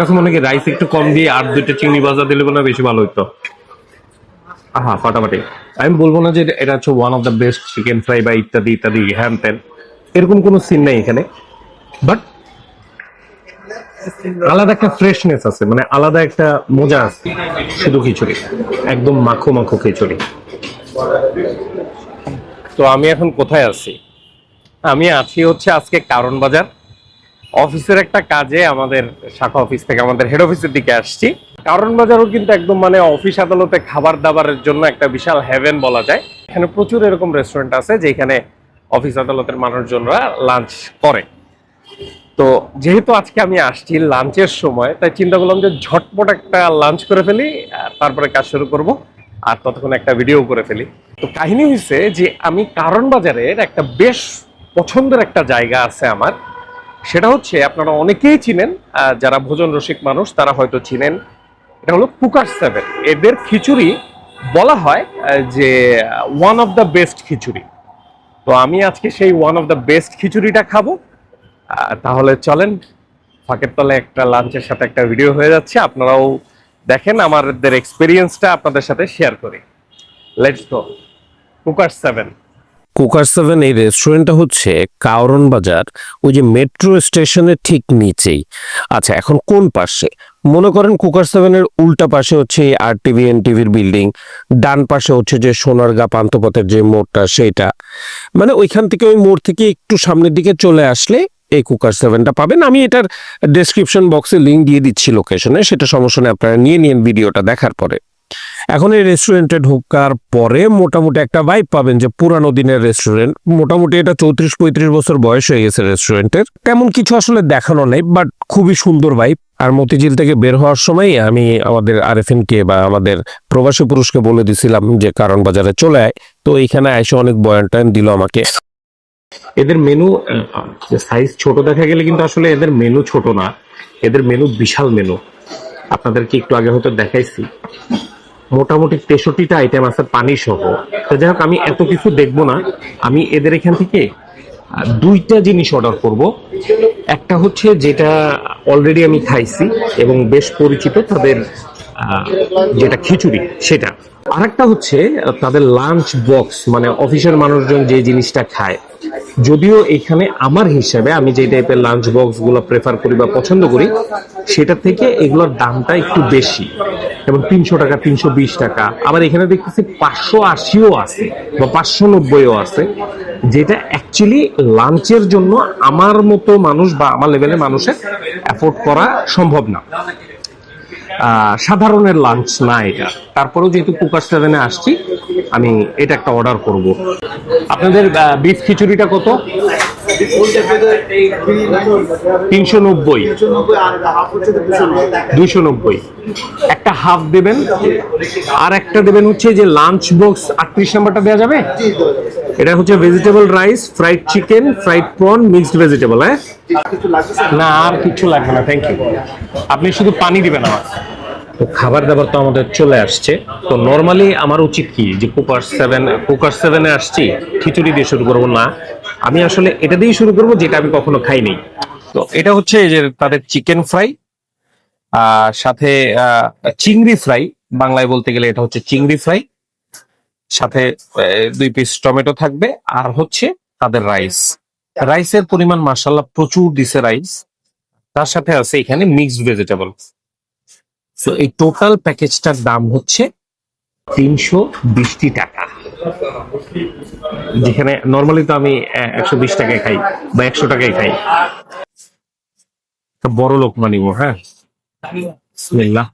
কাছে মনে হয় রাইস একটু কম দিয়ে আর দুইটা চিংড়ি ভাজা দিলে মনে বেশি ভালো হতো আহা, ফাটাফাটি। আমি বলব না যে এটা হচ্ছে one of the best chicken fry বা ইত্যাদি ইত্যাদি হ্যান ত্যান এরকম কোনো সিন নেই এখানে। বাট আলাদা একটা ফ্রেশনেস আছে মানে আলাদা একটা মজা আছে। শুধু খিচুড়ি। একদম মাখো মাখো খিচুড়ি। তো আমি এখন কোথায় আছি? আমি আছি হচ্ছে আজকে কারণ বাজার। অফিসের একটা কাজে আমাদের শাখা অফিস থেকে আমাদের হেড অফিসের দিকে আসছি। কারণ বাজারও কিন্তু একদম মানে অফিস আদালতে খাবার দাবারের জন্য একটা বিশাল হেভেন বলা যায়। এখানে প্রচুর এরকম রেস্টুরেন্ট আছে যেখানে অফিস আদালতের মানুষজনরা লাঞ্চ করে। তো যেহেতু আজকে আমি আসছি লাঞ্চের সময়, তাই চিন্তা করলাম যে ঝটপট একটা লাঞ্চ করে ফেলি, আর তারপরে কাজ শুরু করব, আর ততক্ষণ একটা ভিডিও করে ফেলি। তো কাহিনী হয়েছে যে আমি কারণ বাজারের একটা বেশ পছন্দের একটা জায়গা আছে আমার। সেটা হচ্ছে আপনারা অনেকেই চিনেন যারা ভোজন রসিক মানুষ, তারা হয়তো চিনেন। এটা হলো কুকার সেভেন। এদের খিচুড়ি বলা হয় যে one of the best khichuri. তো আমি আজকে সেই ওয়ান অফ দ্য বেস্ট খিচুড়িটা খাব। তাহলে চলেন, ফাঁকের তলে একটা লাঞ্চের সাথে একটা ভিডিও হয়ে যাচ্ছে। আপনারাও দেখেন আমাদের এক্সপিরিয়েন্সটা আপনাদের সাথে শেয়ার করি। Let's go cooker seven. Cooker seven এই রেস্টুরেন্টটা হচ্ছে কাওরন বাজার, ওই যে মেট্রো স্টেশনের ঠিক নিচেই। আচ্ছা এখন কোন পাশে? মনে করেন কুকার সেভেনের উল্টা পাশে হচ্ছে আর টিভি এন টিভির বিল্ডিং ডান পাশে হচ্ছে যে সোনারগা পান্থপথের যে মোড়টা সেটা। মানে ওইখান থেকে ওই মোড় থেকে একটু সামনের দিকে চলে আসলে এই কুকার সেভেনটা পাবেন। আমি এটার ডেসক্রিপশন বক্সে লিঙ্ক দিয়ে দিচ্ছি লোকেশনে সেটা সমস্যা নেই, আপনারা নিয়ে নিন ভিডিওটা দেখার পরে। এখন এই রেস্টুরেন্টে ঢোকার পরে মোটামুটি একটা ভাইব পাবেন যে পুরানো দিনের রেস্টুরেন্ট মোটামুটি এটা চৌত্রিশ পঁয়ত্রিশ বছর বয়স হয়ে গেছে রেস্টুরেন্টের তেমন কিছু আসলে দেখানো নেই বাট খুবই সুন্দর ভাইব আর মতিঝিল থেকে বের হওয়ার সময় আমি আমাদের আরএফএন কে বা আমাদের প্রবাসী পুরুষকে বলে দিছিলাম যে কারণ বাজারে চলে আয়। তো এইখানে এসে অনেক বয়ান টাইম দিল আমাকে। এদের মেনু সাইজ ছোট দেখা গেলে কিন্তু আসলে এদের মেনু ছোট না। এদের মেনু বিশাল মেনু আপনাদেরকে একটু আগে হয়তো দেখাইছি। মোটামুটি তেষট্টিটা আইটেম আছে পানি সহ। তো যাই হোক, আমি এত কিছু দেখব না। আমি এদের এখান থেকে দুইটা জিনিস অর্ডার করব। একটা হচ্ছে যেটা অলরেডি আমি খাইছি এবং বেশ পরিচিত তাদের যেটা খিচুড়ি, সেটা। আরেকটা হচ্ছে তাদের লাঞ্চ বক্স মানে অফিসের মানুষজন যে জিনিসটা খায়। যদিও এখানে আমার হিসাবে আমি যে টাইপের লাঞ্চ বক্সগুলো প্রেফার করি বা পছন্দ করি, সেটা থেকে এগুলোর দামটা একটু বেশি। এবং তিনশো টাকা, তিনশো বিশ টাকা। আবার এখানে দেখতেছি পাঁচশো আশিও আছে বা পাঁচশো নব্বইও আছে, যেটা অ্যাকচুয়ালি লাঞ্চের জন্য আমার মতো মানুষ বা আমার লেভেলের মানুষের অ্যাফোর্ড করা সম্ভব না। সাধারণের লাঞ্চ না এটা। তারপরেও যেহেতু কুকার সেভেনে আসছি, আমি এটা একটা অর্ডার করব। আপনাদের বিফ খিচুড়িটা কত? তিনশো নব্বই। দুইশো নব্বই। একটা হাফ দেবেন, আর একটা দেবেন হচ্ছে যে লাঞ্চ বক্স আটত্রিশ নাম্বারটা দেওয়া যাবে? এটা হচ্ছে vegetable rice fried chicken fried prawn mixed vegetable হ্যাঁ? না আর কিছু লাগবে না থ্যাংক ইউ আপনি শুধু পানি দিবেন আমার। তো খাবার দাবার তো আমাদের চলে আসছে। তো নর্মালি আমার উচিত কি যে কুকার সেভেন কুকার সেভেনে আসছি খিচুড়ি দিয়ে শুরু করব? না। আমি আসলে এটা দিয়েই শুরু করব যেটা আমি কখনো খাইনি। তো এটা হচ্ছে যে তাদের চিকেন ফ্রাই আর সাথে চিংড়ি ফ্রাই বাংলায় বলতে গেলে এটা হচ্ছে চিংড়ি ফ্রাই সাথে দুই পিস টমেটো থাকবে। আর হচ্ছে তাদের রাইস রাইসের পরিমাণ মাসাল্লাহ প্রচুর দিছে রাইস তার সাথে আছে এখানে মিক্সড ভেজিটেবল তো এই টোটাল প্যাকেজটার দাম হচ্ছে তিনশো বিশটি টাকা। যেখানে নর্মালি তো আমি একশো বিশ টাকায় খাই বা একশো টাকায় খাই। বড় লোক মানিব হ্যাঁ? বিসমিল্লাহ।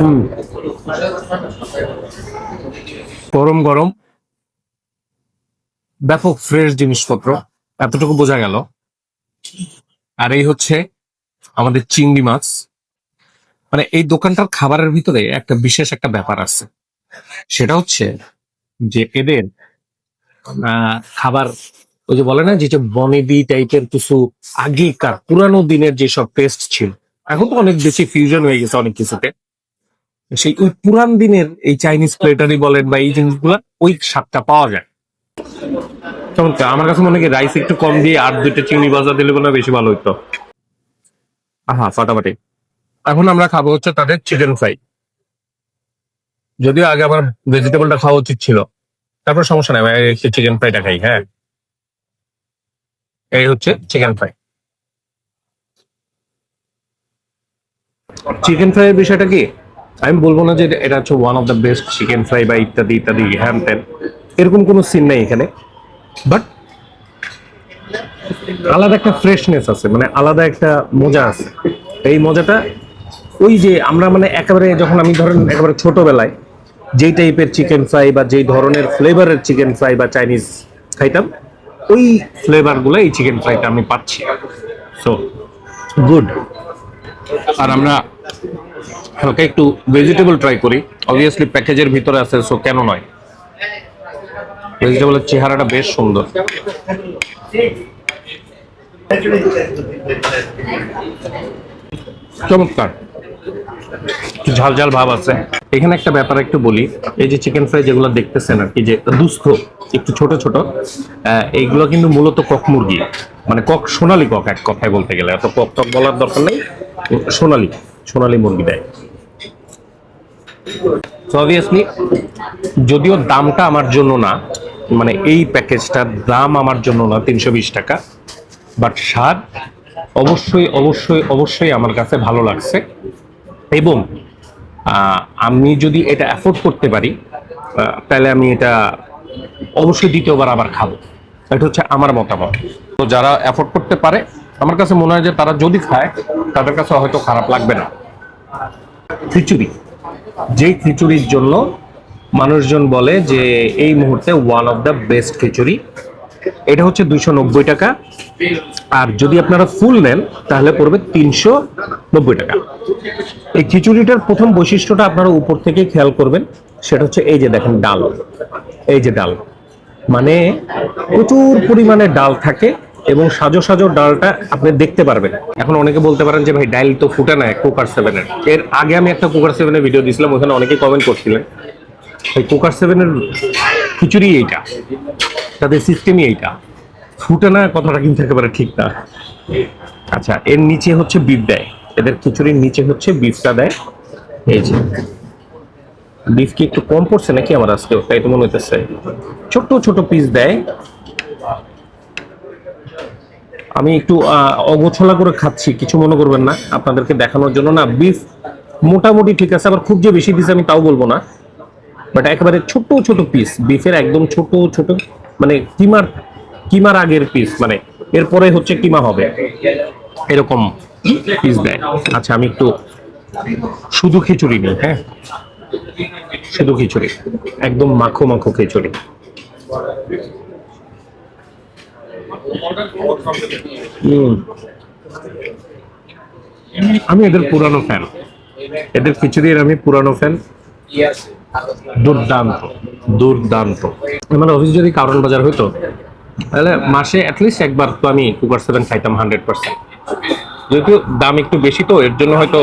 হুম। গরম গরম। ব্যাপক ফ্রেশ জিনিসপত্র। এতটুকু বোঝা গেল। আর এই হচ্ছে আমাদের চিংড়ি মাছ। মানে এই দোকানটার খাবারের ভিতরে একটা বিশেষ একটা ব্যাপার আছে। সেটা হচ্ছে যে এদের খাবার ওই যে বলে না, যে বনেদি টাইপের কিছু আগেকার পুরানো দিনের যেসব টেস্ট ছিল। এখন তো অনেক বেশি ফিউশন হয়ে গেছে অনেক কিছুতে। সেই ওই পুরান দিনের এই চাইনিজ প্লেটারি বলেন বা এই জিনিসগুলো ওই স্বাদটা পাওয়া যায়। চমৎকার। আমার কাছে মনে হয় রাইস একটু কম দিয়ে আর দুইটা চিংড়ি ভাজা দিলে মনে বেশি ভালো হতো আহা, ফাটাফাটি। এখন আমরা খাব হচ্ছে তাদের চিকেন ফ্রাই যদিও আগে আমার ভেজিটেবলটা খাওয়া উচিত ছিল। তারপর সমস্যা নাই চিকেন ফ্রাইটা খাই হ্যাঁ। এই হচ্ছে চিকেন ফ্রাই চিকেন ফ্রাই বিষয়টা কি? আমি বলব না যে এটা হচ্ছে one of the best chicken fry বা ইত্যাদি ইত্যাদি হ্যান ত্যান এরকম কোনো সিন নেই এখানে। বাট আলাদা একটা ফ্রেশনেস আছে মানে আলাদা একটা মজা আছে। এই মজাটা ওই যে আমরা মানে একেবারে যখন আমি ধরেন একেবারে ছোটবেলায় যেই টাইপের চিকেন ফ্রাই বা যেই ধরনের ফ্লেভারের চিকেন ফ্রাই বা চাইনিজ খাইতাম, ওই ফ্লেভারগুলো, এই চিকেন ফ্রাইটা আমি পাচ্ছি। সো গুড আর আমরা হালকা একটু ভেজিটেবল ট্রাই করি। অবভিয়াসলি প্যাকেজের ভিতরে আছে সো কেন নয়? ভেজিটেবলের চেহারাটা বেশ সুন্দর। চমৎকার। ঝাল ঝাল ভাব আছে। এখানে একটা ব্যাপার একটু বলি, এই যে চিকেন ফ্রাই যেগুলো দেখতেছেন আর কি, যে দুস্থ, একটু ছোট ছোট এইগুলো কিন্তু মূলত কক মুরগি। মানে কক সোনালী কক, এক কথায় বলতে গেলে এত কক টক বলার দরকার নেই, সোনালী। সোনালী মুরগি দেয়। তো অবভিয়াসলি যদিও দামটা আমার জন্য না মানে এই প্যাকেজটার দাম আমার জন্য না, তিনশো বিশ টাকা বাট স্বাদ অবশ্যই অবশ্যই অবশ্যই আমার কাছে ভালো লাগছে। এবং আমি যদি এটা অ্যাফোর্ড করতে পারি তাহলে আমি এটা অবশ্যই দ্বিতীয়বার আবার খাব। এটা হচ্ছে আমার মতামত। তো যারা অ্যাফোর্ড করতে পারে আমার কাছে মনে হয় যে তারা যদি খায়, তাদের কাছে হয়তো খারাপ লাগবে না। খিচুড়ি। যেই খিচুড়ির জন্য মানুষজন বলে যে এই মুহূর্তে one of the best khichuri. এটা হচ্ছে দুইশো নব্বই টাকা। আর যদি আপনারা ফুল নেন, তাহলে পড়বে তিনশো নব্বই টাকা। এই খিচুড়িটার প্রথম বৈশিষ্ট্যটা আপনারা উপর থেকে খেয়াল করবেন, সেটা হচ্ছে এই যে দেখেন ডাল। এই যে ডাল। মানে প্রচুর পরিমাণে ডাল থাকে। এবং সাজো সাজো ডালটা আপনি দেখতে পারবেন। এখন অনেকে বলতে পারেন যে, ভাই ডাল তো ফুটে না, কুকার সেভেনের এর। আগে আমি একটা কুকার সেভেনের ভিডিও দিয়েছিলাম, ওখানে অনেকে কমেন্ট করছিলেন এই কুকার সেভেনের খিচুড়ি এইটা, তাদের সিস্টেমই এইটা। ফুটে না, কথাটা কিন্তু একেবারে ঠিক না। আচ্ছা এর নিচে হচ্ছে বিফ দেয়। এদের খিচুড়ির নিচে হচ্ছে বিফটা দেয়। এই যে বিফ কি একটু কম পড়ছে নাকি আমার আজকে তাই তো মনে হইতেছে। ছোট ছোট পিস দেয়। আমি একটু অগোছলা করে খাচ্ছি, কিছু মনে করবেন না। আপনাদেরকে দেখানোর জন্য না বিফ মোটামুটি ঠিক আছে, আবার খুব যে বেশি পিস আমি তাও বলব না। বাট একেবারে ছোট ছোট পিস বিফের একদম ছোট ছোট মানে কিমার কিমার আগের পিস মানে এরপরে হচ্ছে কিমা হবে। এরকম পিস দেয়। আচ্ছা আমি একটু শুধু খিচুড়ি নিই হ্যাঁ? শুধু খিচুড়ি, একদম মাখো মাখো খিচুড়ি। আমি এদের পুরানো ফ্যান এদের খিচুড়ির আমি পুরানো ফ্যান দুর্দান্ত দুর্দান্ত। আমার অফিস যদি কারণ বাজার হইতো, তাহলে মাসে অ্যাটলিস্ট একবার তো আমি কুকার সেভেন খাইতাম হান্ড্রেড পার্সেন্ট যেহেতু দাম একটু বেশি তো, এর জন্য হয়তো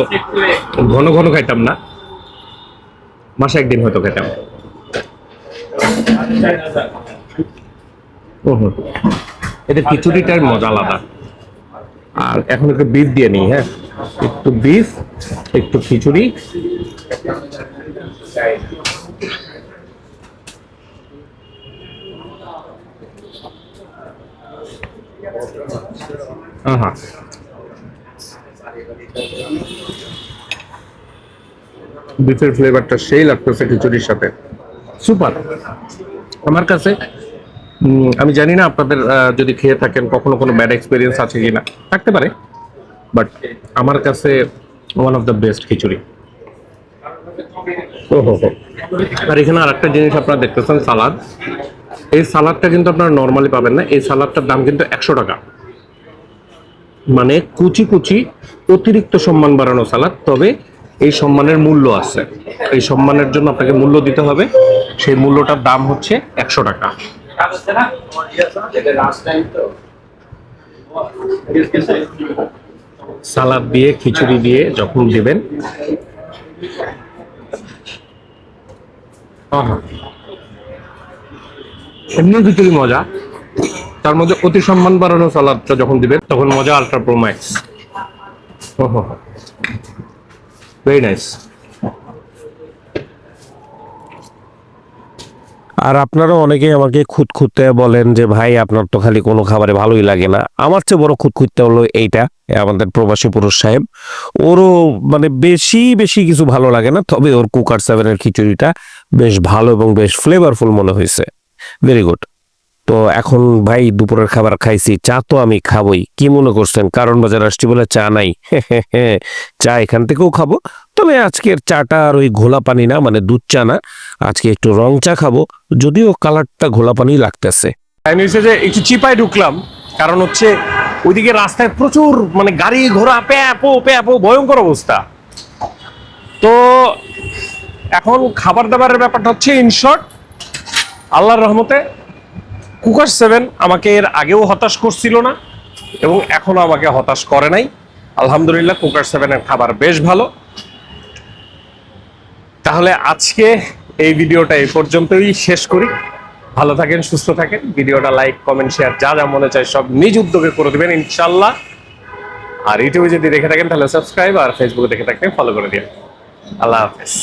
ঘন ঘন খাইতাম না। মাসে একদিন হয়তো খেতাম হুম। এদের খিচুড়িটার মজা আলাদা। আর এখন একটু বিফ দিয়ে নিই হ্যাঁ? একটু বিফ একটু খিচুড়ি। আহা। বিফের ফ্লেভারটা সেই লাগতেছে খিচুড়ির সাথে। সুপার। আমার কাছে আমি জানি না আপনাদের যদি খেয়ে থাকেন, কখনো কোনো ব্যাড এক্সপিরিয়েন্স আছে কিনা। থাকতে পারে বাট আমার কাছে one of the best khichuri. ওহো আর এখানে আর একটা জিনিস আপনারা দেখতেছেন, সালাদ। এই সালাদটা কিন্তু আপনারা নর্মালি পাবেন না। এই সালাদটার দাম কিন্তু একশো টাকা। মানে কুচি কুচি অতিরিক্ত সম্মান বাড়ানো সালাদ, তবে এই সম্মানের মূল্য আছে। এই সম্মানের জন্য আপনাকে মূল্য দিতে হবে। সেই মূল্যটার দাম হচ্ছে একশো টাকা। সালাদ দিয়ে খিচুড়ি দিয়ে যখন দেবেন। এমনি খিচুড়ি মজা। তার মধ্যে অতি সম্মান বাড়ানো সালাদটা যখন দিবেন তখন মজা ultra pro max very nice আর আপনারা অনেকেই আমাকে খুঁত খুঁতখুঁতে বলেন যে, ভাই, আপনার তো খালি কোনো খাবারে ভালোই লাগে না। আমার চেয়ে বড় খুঁত খুঁতখুঁতে হলো এইটা আমাদের প্রবাসী পুরুষ সাহেব। ওরও মানে বেশি বেশি কিছু ভালো লাগে না, তবে ওর কুকার সেভেনের খিচুড়িটা বেশ ভালো এবং বেশ ফ্লেভারফুল মনে হয়েছে। ভেরি গুড তো এখন, ভাই, দুপুরের খাবার খাইছি, চা তো আমি খাবই। কি মনে করছেন? কারণ বাজার আসছি বলে চা নাই। চা এখান থেকেও খাব তবে আজকের চাটা আর ওই ঘোলা পানি না মানে দুধ চা না, আজকে একটু রং চা খাব, যদিও কালারটা ঘোলা পানি লাগতেছে। কাহিনী হচ্ছে যে একটু চিপায় ঢুকলাম, কারণ হচ্ছে ওইদিকে রাস্তায় প্রচুর মানে গাড়ি ঘোড়া প্যাপো প্যাপো ভয়ঙ্কর অবস্থা। তো এখন খাবার দাবারের ব্যাপারটা হচ্ছে ইনশর্ট আল্লাহর রহমতে কুকার সেভেন আমাকে এর আগেও হতাশ করছিল না, এবং এখনও আমাকে হতাশ করে নাই। আলহামদুলিল্লাহ, কুকার সেভেনের খাবার বেশ ভালো। তাহলে আজকে এই ভিডিওটা এই পর্যন্তই শেষ করি। ভালো থাকেন, সুস্থ থাকেন। ভিডিওটা লাইক কমেন্ট শেয়ার যা যা মনে চায় সব নিজ উদ্যোগে করে দেবেন ইনশাল্লাহ আর ইউটিউবে যদি দেখে থাকেন তাহলে সাবস্ক্রাইব আর ফেসবুকে দেখে থাকেন ফলো করে দিন আল্লাহ হাফেজ।